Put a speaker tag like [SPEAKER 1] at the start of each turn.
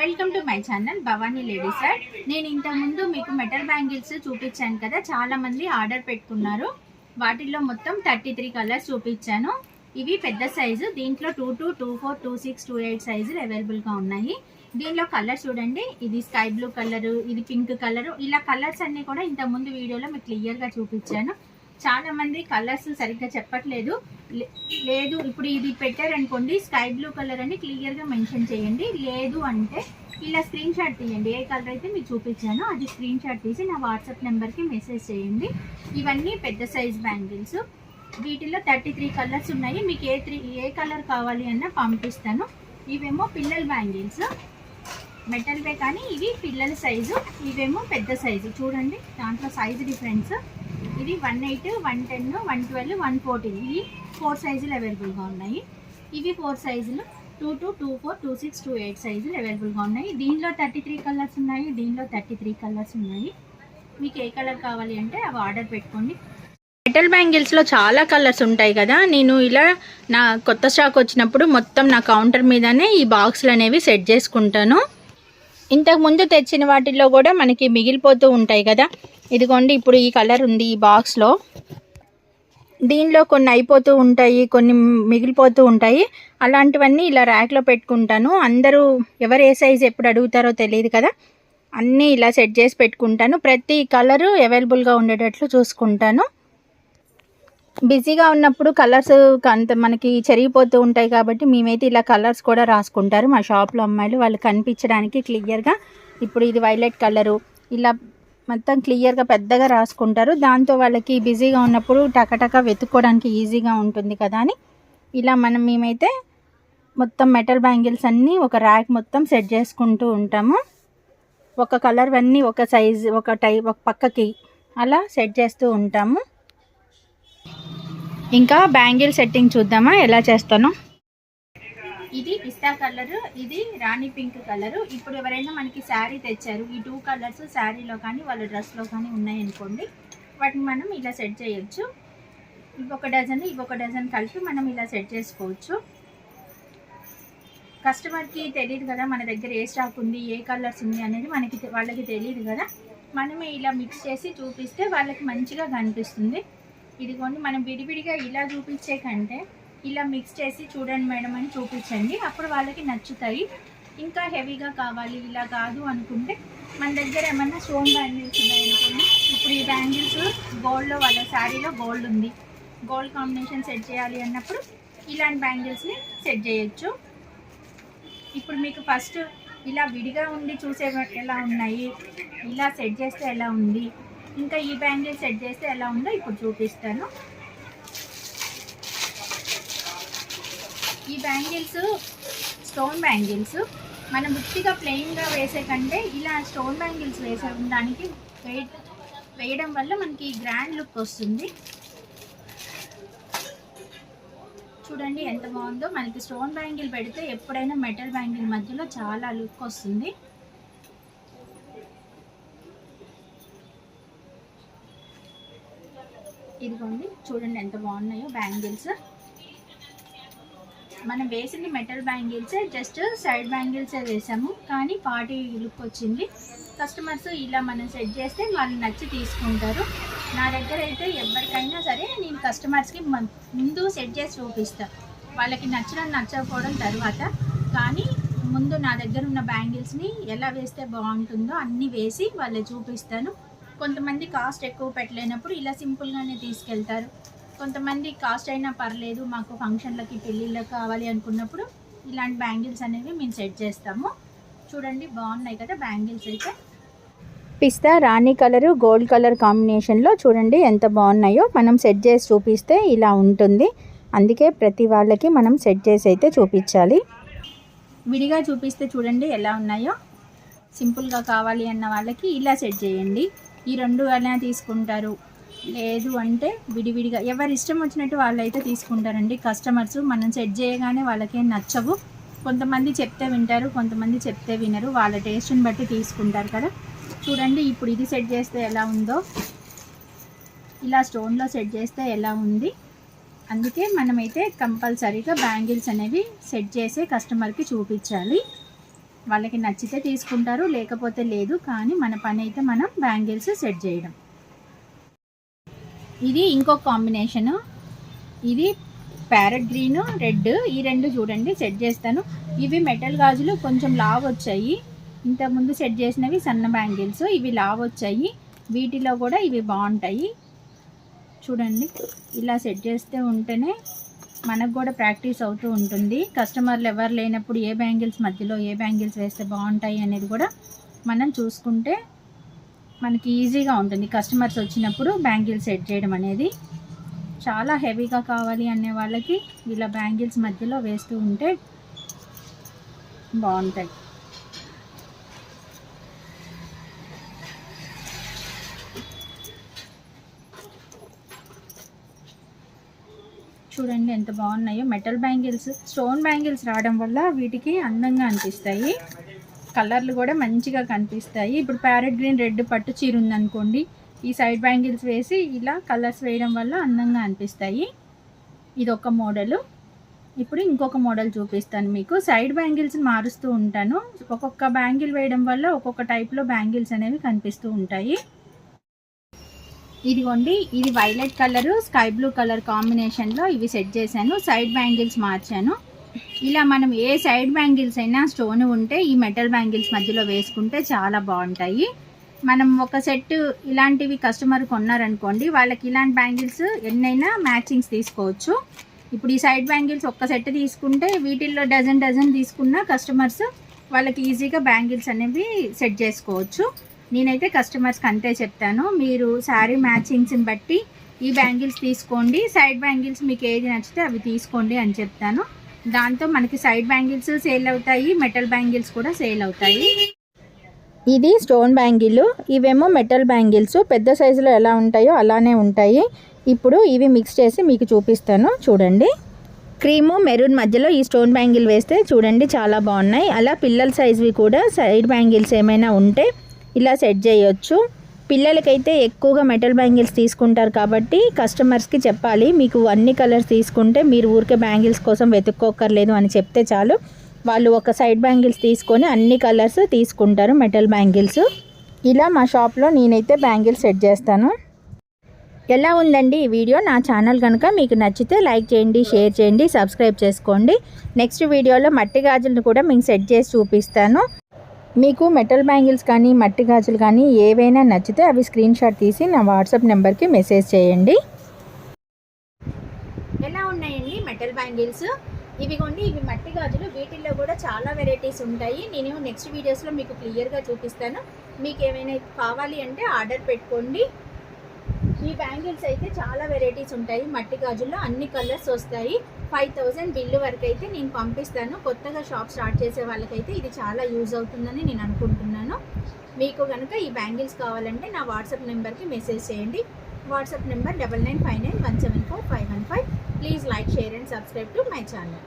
[SPEAKER 1] Welcome to my channel Bhavani lady sir నేను ఇంతకుముందు మీకు మెటల్ బ్యాంగిల్స్ చూపించాను కదా చాలా మంది ఆర్డర్ పెట్టుకున్నారు. వాటిల్లో మొత్తం థర్టీ త్రీ కలర్స్ చూపించాను. ఇవి పెద్ద సైజు దీంట్లో two two two four two six two eight సైజులు అవైలబుల్గా ఉన్నాయి. దీనిలో కలర్ చూడండి. ఇది స్కై బ్లూ కలరు ఇది పింక్ కలరు ఇలా కలర్స్ అన్నీ కూడా ఇంతకుముందు వీడియోలో మీకు క్లియర్గా చూపించాను. చాలా మంది కలర్స్ సరిగ్గా చెప్పట్లేదు. లే- లేదు ఇప్పుడు ఇది పెట్టారనుకోండి స్కై బ్లూ కలర్ అని క్లియర్గా మెన్షన్ చేయండి. లేదు అంటే ఇలా స్క్రీన్ షాట్ తీయండి. ఏ కలర్ అయితే మీకు చూపించానో అది స్క్రీన్ షాట్ తీసి నా వాట్సాప్ నెంబర్కి మెసేజ్ చేయండి. ఇవన్నీ పెద్ద సైజ్ బ్యాంగిల్స్ వీటిలో థర్టీ త్రీ కలర్స్ ఉన్నాయి. మీకు ఏ త్రీ ఏ కలర్ కావాలి అన్న పంపిస్తాను. ఇవేమో పిల్లల బ్యాంగిల్స్ మెటల్వే కానీ ఇవి పిల్లల సైజు ఇవేమో పెద్ద సైజు చూడండి దాంట్లో సైజు డిఫరెన్స్ ఇది one eight one ten one twelve one fourteen ఇవి ఫోర్ సైజులు అవైలబుల్గా ఉన్నాయి. ఇవి ఫోర్ సైజులు two two two four two six two eight సైజులు అవైలబుల్గా ఉన్నాయి. దీనిలో థర్టీ త్రీ కలర్స్ ఉన్నాయి. దీనిలో థర్టీ త్రీ కలర్స్ ఉన్నాయి. మీకు ఏ కలర్ కావాలి అంటే అవి ఆర్డర్ పెట్టుకోండి. మెటల్ బ్యాంగిల్స్లో చాలా కలర్స్ ఉంటాయి కదా. నేను ఇలా నా కొత్త స్టాక్ వచ్చినప్పుడు మొత్తం నా కౌంటర్ మీదనే ఈ బాక్స్లు అనేవి సెట్ చేసుకుంటాను. ఇంతకు ముందు తెచ్చిన వాటిల్లో కూడా మనకి మిగిలిపోతూ ఉంటాయి కదా. ఇదిగోండి ఇప్పుడు ఈ కలర్ ఉంది ఈ బాక్స్లో దీనిలో కొన్ని అయిపోతూ ఉంటాయి కొన్ని మిగిలిపోతూ ఉంటాయి. అలాంటివన్నీ ఇలా ర్యాక్లో పెట్టుకుంటాను. అందరూ ఎవరు ఏ సైజ్ ఎప్పుడు అడుగుతారో తెలియదు కదా. అన్నీ ఇలా సెట్ చేసి పెట్టుకుంటాను. ప్రతి కలరు అవైలబుల్గా ఉండేటట్లు చూసుకుంటాను. బిజీగా ఉన్నప్పుడు కలర్స్ అంత మనకి చెరిగిపోతూ ఉంటాయి కాబట్టి మేమైతే ఇలా కలర్స్ కూడా రాసుకుంటారు. మా షాప్లో అమ్మాయిలు వాళ్ళు కనిపించడానికి క్లియర్గా ఇప్పుడు ఇది వైలెట్ కలరు ఇలా మొత్తం క్లియర్గా పెద్దగా రాసుకుంటారు. దాంతో వాళ్ళకి బిజీగా ఉన్నప్పుడు టకటక వెతుక్కోవడానికి ఈజీగా ఉంటుంది కదా అని ఇలా మనం మేమైతే మొత్తం మెటల్ బ్యాంగిల్స్ అన్నీ ఒక ర్యాక్ మొత్తం సెట్ చేసుకుంటూ ఉంటాము. ఒక కలర్ అన్నీ ఒక సైజ్ ఒక టైప్ ఒక పక్కకి అలా సెట్ చేస్తూ ఉంటాము. ఇంకా బ్యాంగిల్ సెట్టింగ్ చూద్దామా? ఎలా చేస్తాను? ఇది పిస్తా కలర్ ఇది రాణి పింక్ కలర్. ఇప్పుడు ఎవరైనా మనకి శారీ తెచ్చారు ఈ టూ కలర్స్ శారీలో కానీ వాళ్ళ డ్రెస్లో కానీ ఉన్నాయనుకోండి వాటిని మనం ఇలా సెట్ చేయొచ్చు. ఇవొక డజన్ ఇవొక డజన్ కలిపి మనం ఇలా సెట్ చేసుకోవచ్చు. కస్టమర్కి తెలియదు కదా మన దగ్గర ఏ స్టాక్ ఉంది ఏ కలర్స్ ఉంది అనేది మనకి వాళ్ళకి తెలియదు కదా. మనమే ఇలా మిక్స్ చేసి చూపిస్తే వాళ్ళకి మంచిగా కనిపిస్తుంది. ఇదిగోండి మనం విడివిడిగా ఇలా చూపించే కంటే ఇలా మిక్స్ చేసి చూడండి మేడం అని చూపించండి. అప్పుడు వాళ్ళకి నచ్చుతాయి. ఇంకా హెవీగా కావాలి ఇలా కాదు అనుకుంటే మన దగ్గర ఏమన్నా స్టోన్ బ్యాంగిల్స్ ఉన్నాయనుకోండి. ఇప్పుడు ఈ బ్యాంగిల్స్ గోల్డ్లో వాళ్ళ శారీలో గోల్డ్ ఉంది. గోల్డ్ కాంబినేషన్ సెట్ చేయాలి అన్నప్పుడు ఇలాంటి బ్యాంగిల్స్ని సెట్ చేయొచ్చు. ఇప్పుడు మీకు ఫస్ట్ ఇలా విడిగా ఉండి చూసే ఎలా ఉన్నాయి? ఇలా సెట్ చేస్తే ఎలా ఉంది? ఇంకా ఈ బ్యాంగిల్ సెట్ చేస్తే ఎలా ఉందో ఇప్పుడు చూపిస్తాను. ఈ బ్యాంగిల్స్ స్టోన్ బ్యాంగిల్స్ మనం ఉత్తిగా ప్లెయిన్గా వేసే కంటే ఇలా స్టోన్ బ్యాంగిల్స్ వేసే దానికి వేయడం వల్ల మనకి గ్రాండ్ లుక్ వస్తుంది. చూడండి ఎంత బాగుందో. మనకి స్టోన్ బ్యాంగిల్ పెడితే ఎప్పుడైనా మెటల్ బ్యాంగిల్ మధ్యలో చాలా లుక్ వస్తుంది. ఇదిగోండి చూడండి ఎంత బాగున్నాయో బ్యాంగిల్స్. మనం వేసింది మెటల్ బ్యాంగిల్సే జస్ట్ సైడ్ బ్యాంగిల్సే వేసాము. కానీ పార్టీ లుక్ వచ్చింది. కస్టమర్స్ ఇలా మనం సెట్ చేస్తే వాళ్ళు నచ్చి తీసుకుంటారు. నా దగ్గర అయితే ఎవరికైనా సరే నేను కస్టమర్స్కి ముందు సెట్ చేసి చూపిస్తాను వాళ్ళకి నచ్చడం నచ్చకపోవడం తర్వాత. కానీ ముందు నా దగ్గర ఉన్న బ్యాంగిల్స్ని ఎలా వేస్తే బాగుంటుందో అన్నీ వేసి వాళ్ళు చూపిస్తాను. కొంతమంది కాస్ట్ ఎక్కువ పెట్టలేనప్పుడు ఇలా సింపుల్గానే తీసుకెళ్తారు. కొంతమంది కాస్ట్ అయినా పర్లేదు మాకు ఫంక్షన్లకి పెళ్ళిళ్ళకి కావాలి అనుకున్నప్పుడు ఇలాంటి బ్యాంగిల్స్ అనేవి మేము సెట్ చేస్తాము. చూడండి బాగున్నాయి కదా బ్యాంగిల్స్ అయితే. పిస్తా రాణి కలరు గోల్డ్ కలర్ కాంబినేషన్లో చూడండి ఎంత బాగున్నాయో. మనం సెట్ చేసి చూపిస్తే ఇలా ఉంటుంది. అందుకే ప్రతి వాళ్ళకి మనం సెట్ చేసి అయితే చూపించాలి. విడిగా చూపిస్తే చూడండి ఎలా ఉన్నాయో. సింపుల్గా కావాలి అన్న వాళ్ళకి ఇలా సెట్ చేయండి. ఈ రెండు అయినా తీసుకుంటారు. లేదు అంటే విడివిడిగా ఎవరి ఇష్టం వచ్చినట్టు వాళ్ళు అయితే తీసుకుంటారండి. కస్టమర్స్ మనం సెట్ చేయగానే వాళ్ళకేం నచ్చవు. కొంతమంది చెప్తే వింటారు కొంతమంది చెప్తే వినరు. వాళ్ళ టేస్ట్ని బట్టి తీసుకుంటారు కదా. చూడండి ఇప్పుడు ఇది సెట్ చేస్తే ఎలా ఉందో. ఇలా స్టోన్లో సెట్ చేస్తే ఎలా ఉంది. అందుకే మనమైతే కంపల్సరీగా బ్యాంగిల్స్ అనేవి సెట్ చేసే కస్టమర్కి చూపించాలి. వాళ్ళకి నచ్చితే తీసుకుంటారు లేకపోతే లేదు. కానీ మన పని అయితే మనం బ్యాంగిల్స్ సెట్ చేయడం. ఇది ఇంకొక కాంబినేషను. ఇది ప్యారెట్ గ్రీన్ రెడ్ ఈ రెండు చూడండి సెట్ చేస్తాను. ఇవి మెటల్ గాజులు కొంచెం లావ్ వచ్చాయి. ఇంతకుముందు సెట్ చేసినవి సన్న బ్యాంగిల్స్. ఇవి లావ్ వచ్చాయి. వీటిలో కూడా ఇవి బాగుంటాయి. చూడండి ఇలా సెట్ చేస్తే ఉంటేనే మనకు కూడా ప్రాక్టీస్ అవుతూ ఉంటుంది. కస్టమర్లు ఎవరు లేనప్పుడు ఏ బ్యాంగిల్స్ మధ్యలో ఏ బ్యాంగిల్స్ వేస్తే బాగుంటాయి అనేది కూడా మనం చూసుకుంటే మనకి ఈజీగా ఉంటుంది. కస్టమర్స్ వచ్చినప్పుడు బ్యాంగిల్స్ సెట్ చేయడం అనేది చాలా హెవీగా కావాలి అనే వాళ్ళకి ఇలా బ్యాంగిల్స్ మధ్యలో వేస్తూ ఉంటే బాగుంటాయి. చూడండి ఎంత బాగున్నాయో. మెటల్ బ్యాంగిల్స్ స్టోన్ బ్యాంగిల్స్ రావడం వల్ల వీటికి అందంగా అనిపిస్తాయి. కలర్లు కూడా మంచిగా కనిపిస్తాయి. ఇప్పుడు ప్యారెట్ గ్రీన్ రెడ్ పట్టు చీర ఉందనుకోండి ఈ సైడ్ బ్యాంగిల్స్ వేసి ఇలా కలర్స్ వేయడం వల్ల అందంగా అనిపిస్తాయి. ఇది ఒక మోడలు ఇప్పుడు ఇంకొక మోడల్ చూపిస్తాను మీకు. సైడ్ బ్యాంగిల్స్ మారుస్తూ ఉంటాను. ఒక్కొక్క బ్యాంగిల్ వేయడం వల్ల ఒక్కొక్క టైప్లో బ్యాంగిల్స్ అనేవి కనిపిస్తూ ఉంటాయి. ఇదిగోండి ఇది violet colour sky blue colour కాంబినేషన్లో ఇవి సెట్ చేశాను. సైడ్ బ్యాంగిల్స్ మార్చాను. ఇలా మనం ఏ సైడ్ బ్యాంగిల్స్ అయినా స్టోన్ ఉంటే ఈ మెటల్ బ్యాంగిల్స్ మధ్యలో వేసుకుంటే చాలా బాగుంటాయి. మనం ఒక సెట్ ఇలాంటివి కస్టమర్ కొన్నారనుకోండి వాళ్ళకి ఇలాంటి బ్యాంగిల్స్ ఎన్నైనా మ్యాచింగ్స్ తీసుకోవచ్చు. ఇప్పుడు ఈ సైడ్ బ్యాంగిల్స్ ఒక్క సెట్ తీసుకుంటే వీటిల్లో డజన్ డజన్ తీసుకున్న కస్టమర్స్ వాళ్ళకి ఈజీగా బ్యాంగిల్స్ అనేవి సెట్ చేసుకోవచ్చు. నేనైతే కస్టమర్స్కి అంతే చెప్తాను. మీరు శారీ మ్యాచింగ్స్ని బట్టి ఈ బ్యాంగిల్స్ తీసుకోండి. సైడ్ బ్యాంగిల్స్ మీకు ఏది నచ్చితే అవి తీసుకోండి అని చెప్తాను. దాంతో మనకి సైడ్ బ్యాంగిల్స్ సేల్ అవుతాయి మెటల్ బ్యాంగిల్స్ కూడా సేల్ అవుతాయి.
[SPEAKER 2] ఇది స్టోన్ బ్యాంగిల్ ఇవేమో మెటల్ బ్యాంగిల్స్ పెద్ద సైజులో ఎలా ఉంటాయో అలానే ఉంటాయి. ఇప్పుడు ఇవి మిక్స్ చేసి మీకు చూపిస్తాను. చూడండి. క్రీము మెరూన్ మధ్యలో ఈ స్టోన్ బ్యాంగిల్ వేస్తే చూడండి చాలా బాగున్నాయి. అలా పిల్లల సైజువి కూడా సైడ్ బ్యాంగిల్స్ ఏమైనా ఉంటే ఇలా సెట్ చేయొచ్చు. పిల్లలకైతే ఎక్కువగా మెటల్ బ్యాంగిల్స్ తీసుకుంటారు కాబట్టి కస్టమర్స్కి చెప్పాలి మీకు అన్ని కలర్స్ తీసుకుంటే మీరు ఊరికే బ్యాంగిల్స్ కోసం వెతుక్కోకర్లేదు అని చెప్తే చాలు. వాళ్ళు ఒక సైడ్ బ్యాంగిల్స్ తీసుకొని అన్ని కలర్స్ తీసుకుంటారు మెటల్ బ్యాంగిల్స్. ఇలా మా షాప్లో నేనైతే బ్యాంగిల్స్ సెట్ చేస్తాను. ఎలా ఉందండి ఈ వీడియో? నా ఛానల్ కనుక మీకు నచ్చితే లైక్ చేయండి షేర్ చేయండి సబ్స్క్రైబ్ చేసుకోండి. నెక్స్ట్ వీడియోలో మట్టి గాజులను కూడా మీకు సెట్ చేసి చూపిస్తాను. మీకు మెటల్ బ్యాంగిల్స్ కానీ మట్టి గాజులు కానీ ఏవైనా నచ్చితే అవి స్క్రీన్ షాట్ తీసి నా వాట్సాప్ నెంబర్కి మెసేజ్ చేయండి.
[SPEAKER 1] ఎలా ఉన్నాయండి మెటల్ బ్యాంగిల్స్ ఇవిగోండి ఇవి మట్టి గాజులు. వీటిల్లో కూడా చాలా వెరైటీస్ ఉంటాయి. నేను నెక్స్ట్ వీడియోస్లో మీకు క్లియర్గా చూపిస్తాను. మీకు ఏమైనా కావాలి అంటే ఆర్డర్ పెట్టుకోండి. ఈ బ్యాంగిల్స్ అయితే చాలా వెరైటీస్ ఉంటాయి. మట్టి గాజుల్లో అన్ని కలర్స్ వస్తాయి. ఫైవ్ థౌజండ్ బిల్లు వరకు అయితే నేను పంపిస్తాను. కొత్తగా షాప్ స్టార్ట్ చేసే వాళ్ళకైతే ఇది చాలా యూజ్ అవుతుందని నేను అనుకుంటున్నాను. మీకు కనుక ఈ బ్యాంగిల్స్ కావాలంటే నా వాట్సాప్ నెంబర్కి మెసేజ్ చేయండి. WhatsApp number double nine five nine one seven four five one five. Please like share and subscribe to my channel.